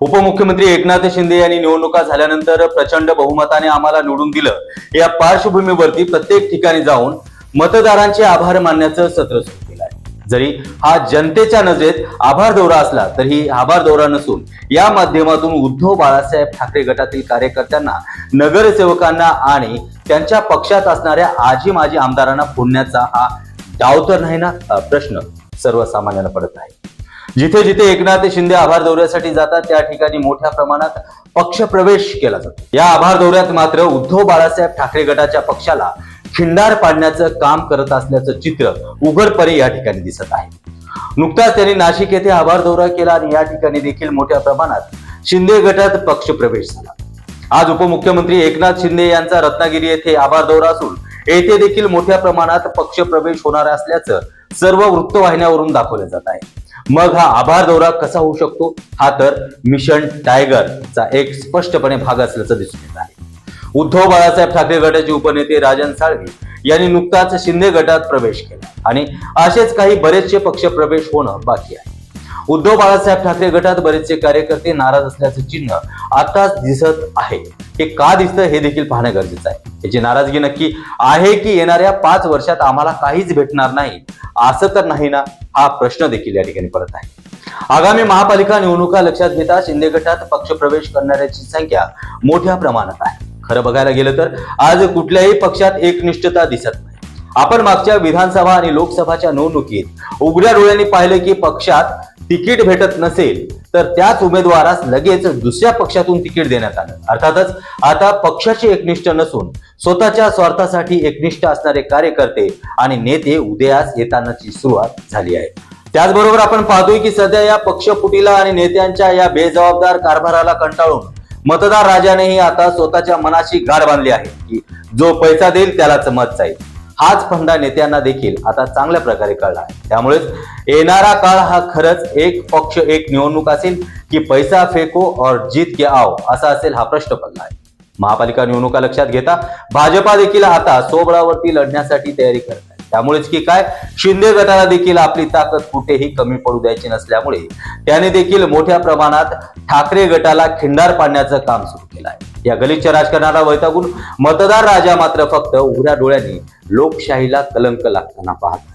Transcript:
उपमुख्यमंत्री एकनाथ शिंदे यांनी निवडणुका झाल्यानंतर प्रचंड बहुमताने आम्हाला निवडून दिलं. या पार्श्वभूमीवरती प्रत्येक ठिकाणी जाऊन मतदारांचे आभार मानण्याचं सत्र सुरू केलं आहे. जरी हा जनतेच्या नजरेत आभार दौरा असला तरी आभार दौरा नसून या माध्यमातून उद्धव बाळासाहेब ठाकरे गटातील कार्यकर्त्यांना नगरसेवकांना आणि त्यांच्या पक्षात असणाऱ्या आजी माजी आमदारांना फोडण्याचा हा डाव तर नाही ना? प्रश्न सर्वसामान्यांना पडत आहे. जिथे जिथे एकनाथ शिंदे आभार दौऱ्यासाठी जातात त्या ठिकाणी मोठ्या प्रमाणात पक्ष प्रवेश केला जातो. या आभार दौऱ्यात मात्र उद्धव बाळासाहेब ठाकरे गटाच्या पक्षाला खिंडार पाडण्याचं काम करत असल्याचं चित्र उघडपणे या ठिकाणी दिसत आहे. नुकताच त्यांनी नाशिक येथे आभार दौरा केला आणि या ठिकाणी देखील मोठ्या प्रमाणात शिंदे गटात पक्ष प्रवेश झाला. आज उपमुख्यमंत्री एकनाथ शिंदे यांचा रत्नागिरी येथे आभार दौरा असून येथे देखील मोठ्या प्रमाणात पक्ष प्रवेश होणार असल्याचं सर्व वृत्तवाहिन्यावरून दाखवलं जात आहे. मग हा आभार दौरा कसा होऊ शकतो? हा तर मिशन टायगरचा एक स्पष्टपणे भाग असल्याचं दिसून येत आहे. उद्धव बाळासाहेब ठाकरे गटाचे उपनेते राजन साळवे यांनी नुकताच शिंदे गटात प्रवेश केला आणि असेच काही बरेचसे पक्ष प्रवेश होणं बाकी आहे. उद्धव बाळासाहेब ठाकरे गटात बरेचसे कार्यकर्ते नाराज असल्याचं चिन्ह आताच दिसत आहे. हे का दिसतं हे देखील पाहणं गरजेचं आहे. याची नाराजगी नक्की आहे की येणाऱ्या पाच वर्षात आम्हाला काहीच भेटणार नाही? असं तर नाही ना? हा प्रश्न देखील या ठिकाणी पडत आहे. आगामी महापालिका निवडणुका लक्षात घेता शिंदे गटात पक्ष प्रवेश करणाऱ्याची संख्या मोठ्या प्रमाणात आहे. खरं बघायला गेलं तर आज कुठल्याही पक्षात एकनिष्ठता दिसत नाही. आपण मागच्या विधानसभा आणि लोकसभाच्या निवडणुकीत उघड्या डोळ्यांनी पाहिलं की पक्षात तिकीट भेटत नसेल तर त्याच उमेदवारास लगेच दुसऱ्या पक्षातून तिकीट देण्यात आलं. अर्थातच आता पक्षाची एकनिष्ठ नसून स्वतःच्या स्वार्थासाठी एकनिष्ठ असणारे कार्यकर्ते आणि नेते उदयास येतानाची सुरुवात झाली आहे. त्याचबरोबर आपण पाहतोय की सध्या या पक्षपुटीला आणि नेत्यांच्या या बेजबाबदार कारभाराला कंटाळून मतदार राजानेही आता स्वतःच्या मनाशी गाड बांधली आहे की जो पैसा देईल त्यालाच मत जाईल. हाच फंडा नेत्यांना देखील आता चांगल्या प्रकारे कळला आहे. त्यामुळेच येणारा काळ हा खरंच एक पक्ष एक निवडणूक असेल की पैसा फेको और जीत के आओ असा असेल हा प्रश्न पडला आहे. महापालिका निवडणुका लक्षात घेता भाजपा देखील आता सोबळावरती लढण्यासाठी तयारी करत आहे. त्यामुळेच की काय शिंदे गटाला देखील आपली ताकद कुठेही कमी पडू द्यायची नसल्यामुळे त्याने देखील मोठ्या प्रमाणात ठाकरे गटाला खिंडार पाडण्याचं काम सुरू केलं आहे. या गलिच्छ राजकारणाला वैतागून मतदार राजा मात्र फक्त उघड्या डोळ्यांनी लोकशाहीला कलंक लागताना पाहतो.